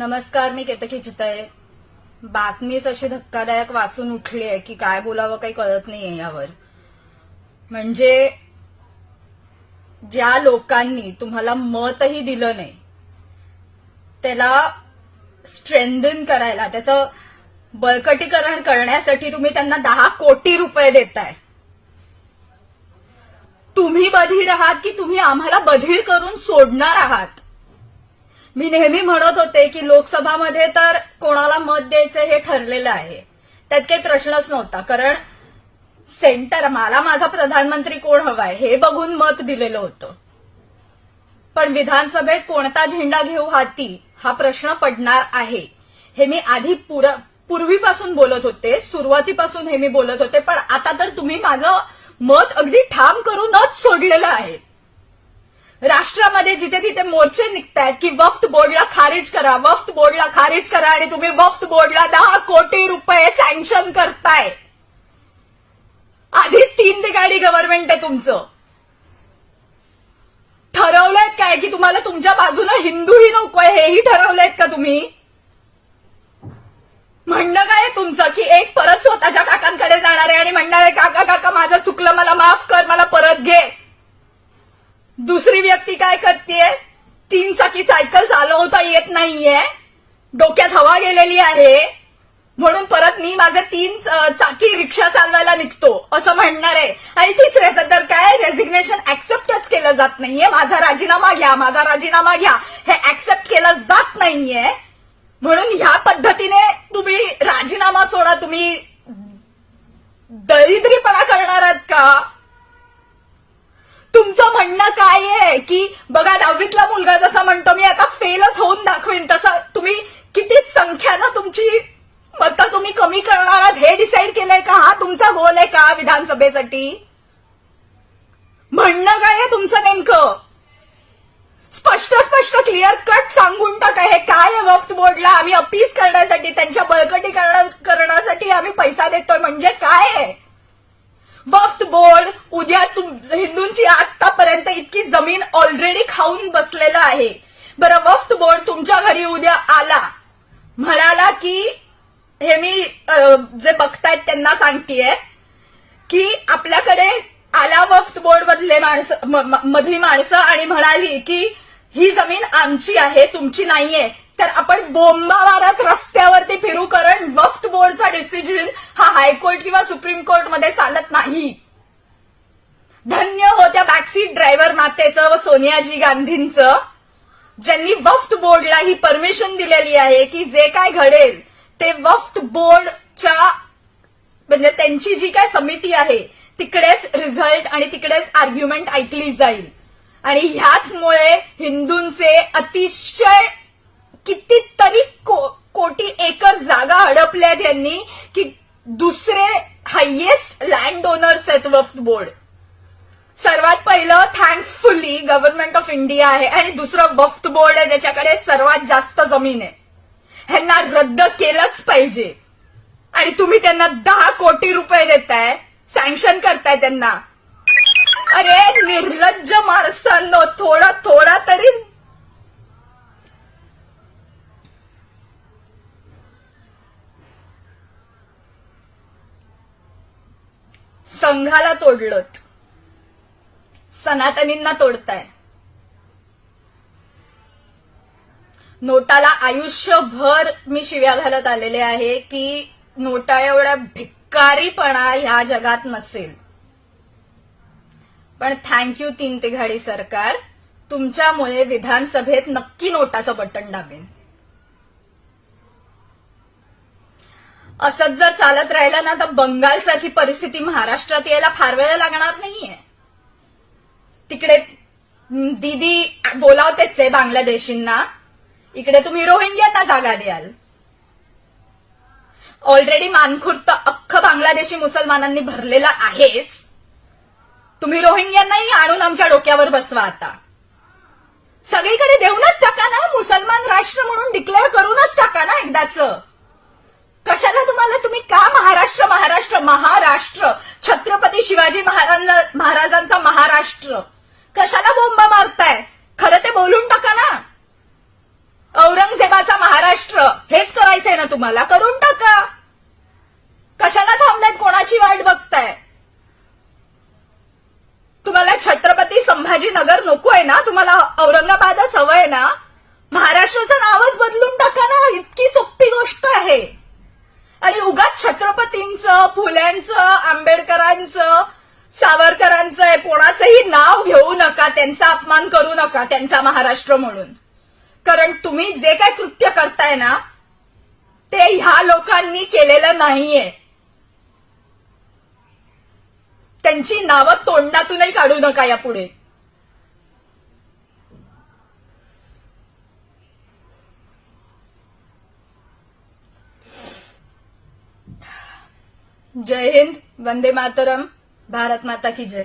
नमस्कार मी केतकी चितळे. बातमीच अशी धक्कादायक वाचून उठली आहे की काय बोलावं काही कळत नाहीये यावर. म्हणजे ज्या लोकांनी तुम्हाला मतही दिलं नाही त्याला स्ट्रेंथन करायला त्याचं बळकटीकरण करण्यासाठी तुम्ही त्यांना दहा कोटी रुपये देताय. तुम्ही बधीर आहात की तुम्ही आम्हाला बधीर करून सोडणार आहात? मी नेहमी म्हणत होते की लोकसभामध्ये तर कोणाला मत द्यायचं हे ठरलेलं आहे. त्यात काही प्रश्नच नव्हता कारण सेंटर मला माझा प्रधानमंत्री कोण हवाय हे बघून मत दिलेलं होतं. पण विधानसभेत कोणता झेंडा घेऊ हाती हा प्रश्न पडणार आहे. हे मी आधी पूर्वीपासून बोलत होते सुरुवातीपासून हे मी बोलत होते पण आता तर तुम्ही माझं मत अगदी ठाम करूनच सोडलेलं आहे राष्ट्रामध्ये जिथे तिथे मोर्चे निघतायत की वक्फ बोर्डला खारिज करा वक्फ बोर्डला खारिज करा आणि तुम्ही वक्फ बोर्डला दहा कोटी रुपये सँक्शन करताय. आधीच तीन ठिकाणी गव्हर्नमेंट आहे तुमचं. ठरवलंयत काय की तुम्हाला तुमच्या बाजूला हिंदूही नकोय हेही ठरवलंयत का तुम्ही? म्हणणं काय तुमचं की एक परत स्वतःच्या काकांकडे जाणार आहे आणि म्हणणार आहे काका काका माझं चुकलं मला माफ कर मला परत घे दुसरी व्यक्ती काय करतेय तीन चाकी सायकल चालवता येत नाहीये. डोक्यात हवा गेलेली आहे. म्हणून परत मी माझं तीन चाकी रिक्षा चालवायला निघतो. असं म्हणणार आहे. आणि तिसऱ्याचं तर काय? रेझिग्नेशन ऍक्सेप्टच केलं जात नाहीये. माझा राजीनामा घ्या माझा राजीनामा घ्या. हे ऍक्सेप्ट केलं जात नाहीये. म्हणून ह्या पद्धतीने तुम्ही राजीनामा सोडा. तुम्ही दरिद्रीपणा करणार आहात का तुमचं म्हणणं काय आहे की बघा दहावीतला मुलगा जसा म्हणतो मी आता फेलच होऊन दाखवीन तसं. तुम्ही किती संख्यानं तुमची मतं तुम्ही कमी करणार आहात हे डिसाईड केलंय का? हा तुमचा गोल आहे का विधानसभेसाठी? म्हणणं काय आहे तुमचं नेमकं? स्पष्ट स्पष्ट क्लिअर कट सांगून टाका. हे काय आहे वक्फ बोर्डला? आम्ही अपील करण्यासाठी त्यांच्या बळकटीकरण करण्यासाठी आम्ही पैसा देतोय. म्हणजे काय आहे? वक्फ बोर्ड उद्या हिंदूंची आत आतापर्यंत इतकी जमीन ऑलरेडी खाऊन बसलेलं आहे. बरं वफ्त बोर्ड तुमच्या घरी उद्या आला. म्हणाला की हे मी जे बघतायत त्यांना सांगतेय की आपल्याकडे आला वफ्त बोर्ड मधले माणसं मधली माणसं आणि म्हणाली की ही जमीन आमची आहे तुमची नाहीये. तर आपण बोंबा मारत रस्त्यावरती फिरू कारण वफ्त बोर्डचा डिसिजन हा हायकोर्ट किंवा सुप्रीम कोर्टमध्ये चालत नाही. धन्य हो त्या बॅकसीट ड्रायव्हर मातेचं व सोनियाजी गांधींचं ज्यांनी वफ्त बोर्डला ही परमिशन दिलेली आहे की जे काय घडेल ते वफ्त बोर्डच्या म्हणजे त्यांची जी काय समिती आहे तिकडेच रिझल्ट आणि तिकडेच आर्ग्युमेंट ऐकली जाईल. आणि ह्याचमुळे हिंदूंचे अतिशय कितीतरी को, कोटी एकर जागा हडपल्यात यांनी की दुसरे हायेस्ट लँड ओनर्स आहेत वफ्त बोर्ड. सर्वात पहिलं थँकफुली गव्हर्नमेंट ऑफ इंडिया आहे. आणि दुसरं वक्फ बोर्ड आहे ज्याच्याकडे सर्वात जास्त जमीन आहे. ह्यांना रद्द केलंच पाहिजे. आणि तुम्ही त्यांना दहा कोटी रुपये देताय सँक्शन करताय त्यांना. अरे निर्लज्ज माणसांनो थोडा थोडा तरी. संघाला तोडलत. सनातनींना तोडताय. नोटाला आयुष्यभर मी शिव्या घालत आलेले आहे की नोटा एवढा भिक्कारीपणा ह्या जगात नसेल. पण थँक्यू तीन तिघाडी सरकार तुमच्यामुळे विधानसभेत नक्की नोटाचं बटन दाबेन. असंच जर चालत राहिलं ना तर बंगालसारखी परिस्थिती महाराष्ट्रात यायला फार वेळ लागणार नाहीये. तिकडे दीदी बोलावतेच आहे बांगलादेशींना. इकडे तुम्ही रोहिंग्यांना जागा द्याल. ऑलरेडी मानखुर्द अख्खं बांगलादेशी मुसलमानांनी भरलेला आहेच. तुम्ही रोहिंग्यांनाही आणून आमच्या डोक्यावर बसवा आता. सगळीकडे देऊनच टाका ना मुसलमान राष्ट्र म्हणून डिक्लेअर करूनच टाका ना एकदाच. कशाला तुम्हाला तुम्ही का महाराष्ट्र महाराष्ट्र महाराष्ट्र छत्रपती शिवाजी महाराज महाराजांचा महाराष्ट्र कशाला बोंबा मारताय खरं ते बोलून टाका ना औरंगजेबाचा महाराष्ट्र मला करून टाका. कशाला थांबल्यात कोणाची वाट बघताय? तुम्हाला छत्रपती संभाजीनगर नको आहे ना? तुम्हाला औरंगाबादच हवं आहे ना? महाराष्ट्राचं नावच बदलून टाका ना. इतकी सोपी गोष्ट आहे. आणि उगाच छत्रपतींचं फुल्यांचं आंबेडकरांचं सावरकरांचं कोणाचंही नाव घेऊ नका. त्यांचा अपमान करू नका. त्यांचा महाराष्ट्र म्हणून. कारण तुम्ही जे काय कृत्य करताय ना ते ह्या लोकांनी केलेलं नाहीये. त्यांची नावं तोंडातूनही काढू नका यापुढे. जय हिंद वंदे मातरम भारत माता की जय.